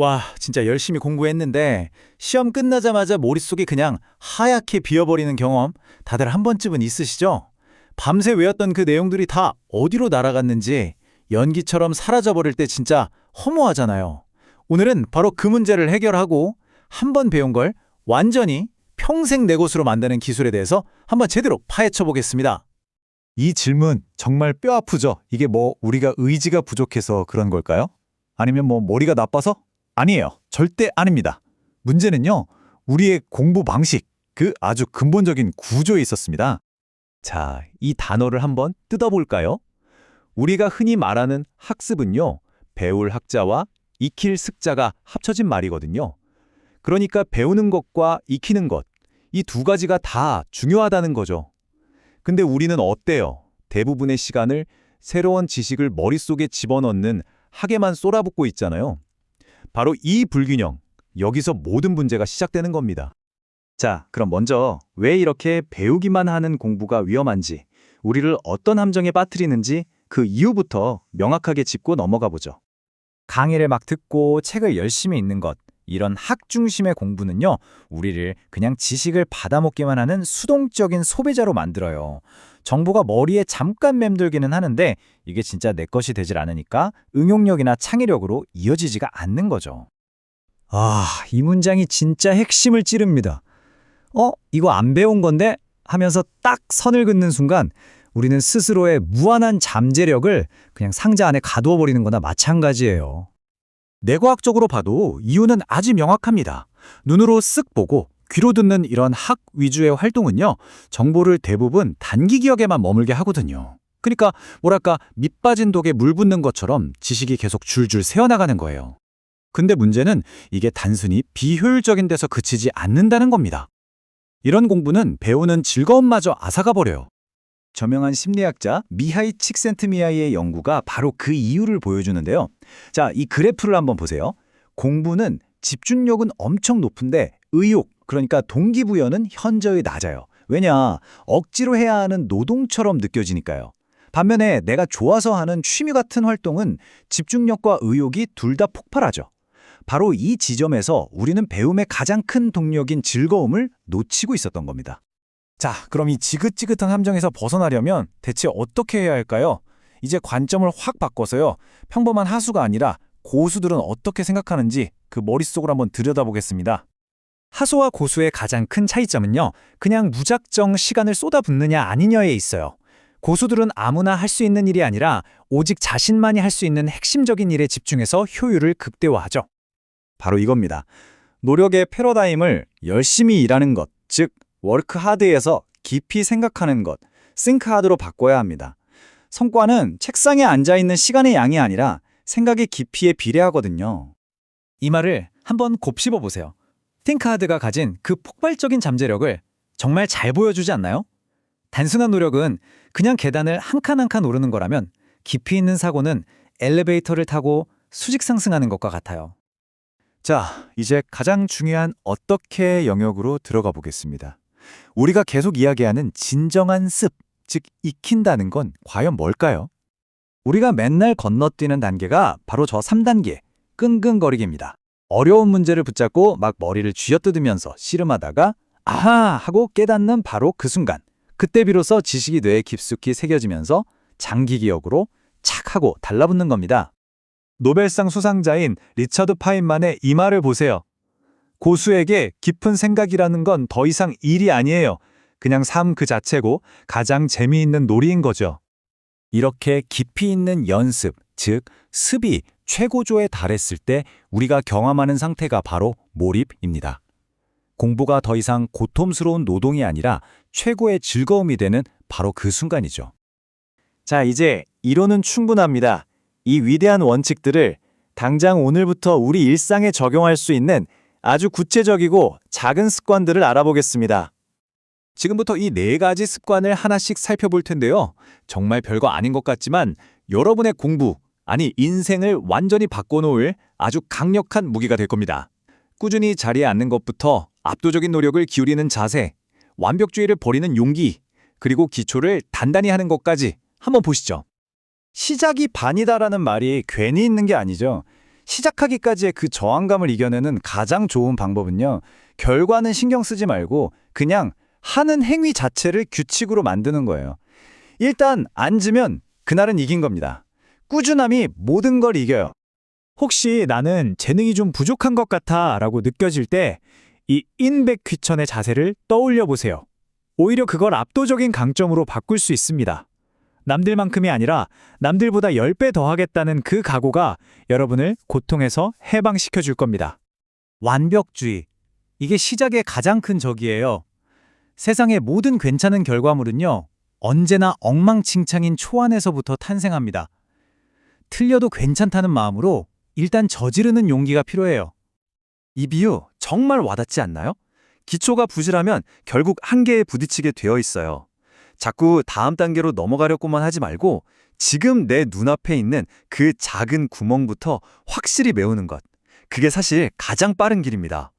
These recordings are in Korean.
와, 진짜 열심히 공부했는데 시험 끝나자마자 머릿속이 그냥 하얗게 비어버리는 경험 다들 한 번쯤은 있으시죠? 밤새 외웠던 그 내용들이 다 어디로 날아갔는지 연기처럼 사라져버릴 때 진짜 허무하잖아요. 오늘은 바로 그 문제를 해결하고 한 번 배운 걸 완전히 평생 내 것으로 만드는 기술에 대해서 한번 제대로 파헤쳐 보겠습니다. 이 질문 정말 뼈 아프죠? 이게 뭐 우리가 의지가 부족해서 그런 걸까요? 아니면 뭐 머리가 나빠서? 아니에요. 절대 아닙니다. 문제는요, 우리의 공부 방식, 그 아주 근본적인 구조에 있었습니다. 자, 이 단어를 한번 뜯어볼까요? 우리가 흔히 말하는 학습은요, 배울 학자와 익힐 습자가 합쳐진 말이거든요. 그러니까 배우는 것과 익히는 것, 이 두 가지가 다 중요하다는 거죠. 근데 우리는 어때요? 대부분의 시간을 새로운 지식을 머릿속에 집어넣는 학에만 쏟아붓고 있잖아요. 바로 이 불균형, 여기서 모든 문제가 시작되는 겁니다. 자, 그럼 먼저 왜 이렇게 배우기만 하는 공부가 위험한지, 우리를 어떤 함정에 빠뜨리는지 그 이유부터 명확하게 짚고 넘어가 보죠. 강의를 막 듣고 책을 열심히 읽는 것, 이런 학 중심의 공부는요, 우리를 그냥 지식을 받아먹기만 하는 수동적인 소비자로 만들어요. 정보가 머리에 잠깐 맴돌기는 하는데 이게 진짜 내 것이 되질 않으니까 응용력이나 창의력으로 이어지지가 않는 거죠. 아, 이 문장이 진짜 핵심을 찌릅니다. 어, 이거 안 배운 건데? 하면서 딱 선을 긋는 순간 우리는 스스로의 무한한 잠재력을 그냥 상자 안에 가두어 버리는 거나 마찬가지예요. 내과학적으로 봐도 이유는 아주 명확합니다. 눈으로 쓱 보고 귀로 듣는 이런 학 위주의 활동은요, 정보를 대부분 단기 기억에만 머물게 하거든요. 그러니까 뭐랄까 밑 빠진 독에 물 붓는 것처럼 지식이 계속 줄줄 새어나가는 거예요. 근데 문제는 이게 단순히 비효율적인 데서 그치지 않는다는 겁니다. 이런 공부는 배우는 즐거움마저 앗아가 버려요. 저명한 심리학자 미하이 칙센트미하이의 연구가 바로 그 이유를 보여주는데요. 자, 이 그래프를 한번 보세요. 공부는 집중력은 엄청 높은데 의욕, 그러니까 동기부여는 현저히 낮아요. 왜냐? 억지로 해야 하는 노동처럼 느껴지니까요. 반면에 내가 좋아서 하는 취미 같은 활동은 집중력과 의욕이 둘 다 폭발하죠. 바로 이 지점에서 우리는 배움의 가장 큰 동력인 즐거움을 놓치고 있었던 겁니다. 자, 그럼 이 지긋지긋한 함정에서 벗어나려면 대체 어떻게 해야 할까요? 이제 관점을 확 바꿔서요. 평범한 하수가 아니라 고수들은 어떻게 생각하는지 그 머릿속으로 한번 들여다보겠습니다. 하소와 고수의 가장 큰 차이점은요, 그냥 무작정 시간을 쏟아붓느냐 아니냐에 있어요. 고수들은 아무나 할 수 있는 일이 아니라 오직 자신만이 할 수 있는 핵심적인 일에 집중해서 효율을 극대화하죠. 바로 이겁니다. 노력의 패러다임을 열심히 일하는 것, 즉 워크 하드에서 깊이 생각하는 것, 싱크 하드로 바꿔야 합니다. 성과는 책상에 앉아 있는 시간의 양이 아니라 생각의 깊이에 비례하거든요. 이 말을 한번 곱씹어 보세요. 팅크하드가 가진 그 폭발적인 잠재력을 정말 잘 보여주지 않나요? 단순한 노력은 그냥 계단을 한 칸 한 칸 오르는 거라면 깊이 있는 사고는 엘리베이터를 타고 수직 상승하는 것과 같아요. 자, 이제 가장 중요한 어떻게 영역으로 들어가 보겠습니다. 우리가 계속 이야기하는 진정한 습, 즉 익힌다는 건 과연 뭘까요? 우리가 맨날 건너뛰는 단계가 바로 저 3단계, 끙끙거리기입니다. 어려운 문제를 붙잡고 막 머리를 쥐어뜯으면서 씨름하다가 아하 하고 깨닫는 바로 그 순간. 그때 비로소 지식이 뇌에 깊숙이 새겨지면서 장기 기억으로 착 하고 달라붙는 겁니다. 노벨상 수상자인 리처드 파인만의 이 말을 보세요. 고수에게 깊은 생각이라는 건 더 이상 일이 아니에요. 그냥 삶 그 자체고 가장 재미있는 놀이인 거죠. 이렇게 깊이 있는 연습, 즉 습이 최고조에 달했을 때 우리가 경험하는 상태가 바로 몰입입니다. 공부가 더 이상 고통스러운 노동이 아니라 최고의 즐거움이 되는 바로 그 순간이죠. 자, 이제 이론은 충분합니다. 이 위대한 원칙들을 당장 오늘부터 우리 일상에 적용할 수 있는 아주 구체적이고 작은 습관들을 알아보겠습니다. 지금부터 이 네 가지 습관을 하나씩 살펴볼 텐데요. 정말 별거 아닌 것 같지만 여러분의 공부, 아니 인생을 완전히 바꿔놓을 아주 강력한 무기가 될 겁니다. 꾸준히 자리에 앉는 것부터 압도적인 노력을 기울이는 자세, 완벽주의를 버리는 용기, 그리고 기초를 단단히 하는 것까지 한번 보시죠. 시작이 반이다라는 말이 괜히 있는 게 아니죠. 시작하기까지의 그 저항감을 이겨내는 가장 좋은 방법은요. 결과는 신경 쓰지 말고 그냥 하는 행위 자체를 규칙으로 만드는 거예요. 일단 앉으면 그날은 이긴 겁니다. 꾸준함이 모든 걸 이겨요. 혹시 나는 재능이 좀 부족한 것 같아 라고 느껴질 때 이 인백귀천의 자세를 떠올려 보세요. 오히려 그걸 압도적인 강점으로 바꿀 수 있습니다. 남들만큼이 아니라 남들보다 10배 더 하겠다는 그 각오가 여러분을 고통에서 해방시켜 줄 겁니다. 완벽주의. 이게 시작의 가장 큰 적이에요. 세상의 모든 괜찮은 결과물은요, 언제나 엉망진창인 초안에서부터 탄생합니다. 틀려도 괜찮다는 마음으로 일단 저지르는 용기가 필요해요. 이 비유 정말 와닿지 않나요? 기초가 부실하면 결국 한계에 부딪히게 되어 있어요. 자꾸 다음 단계로 넘어가려고만 하지 말고 지금 내 눈앞에 있는 그 작은 구멍부터 확실히 메우는 것. 그게 사실 가장 빠른 길입니다.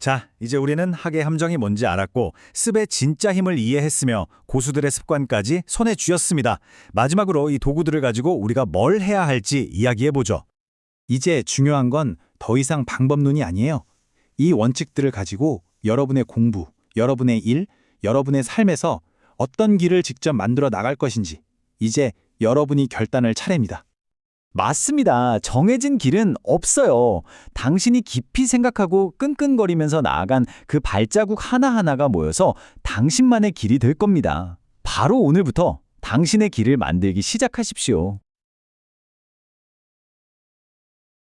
자, 이제 우리는 학의 함정이 뭔지 알았고 습의 진짜 힘을 이해했으며 고수들의 습관까지 손에 쥐었습니다. 마지막으로 이 도구들을 가지고 우리가 뭘 해야 할지 이야기해 보죠. 이제 중요한 건 더 이상 방법론이 아니에요. 이 원칙들을 가지고 여러분의 공부, 여러분의 일, 여러분의 삶에서 어떤 길을 직접 만들어 나갈 것인지 이제 여러분이 결단할 차례입니다. 맞습니다. 정해진 길은 없어요. 당신이 깊이 생각하고 끈끈거리면서 나아간 그 발자국 하나하나가 모여서 당신만의 길이 될 겁니다. 바로 오늘부터 당신의 길을 만들기 시작하십시오.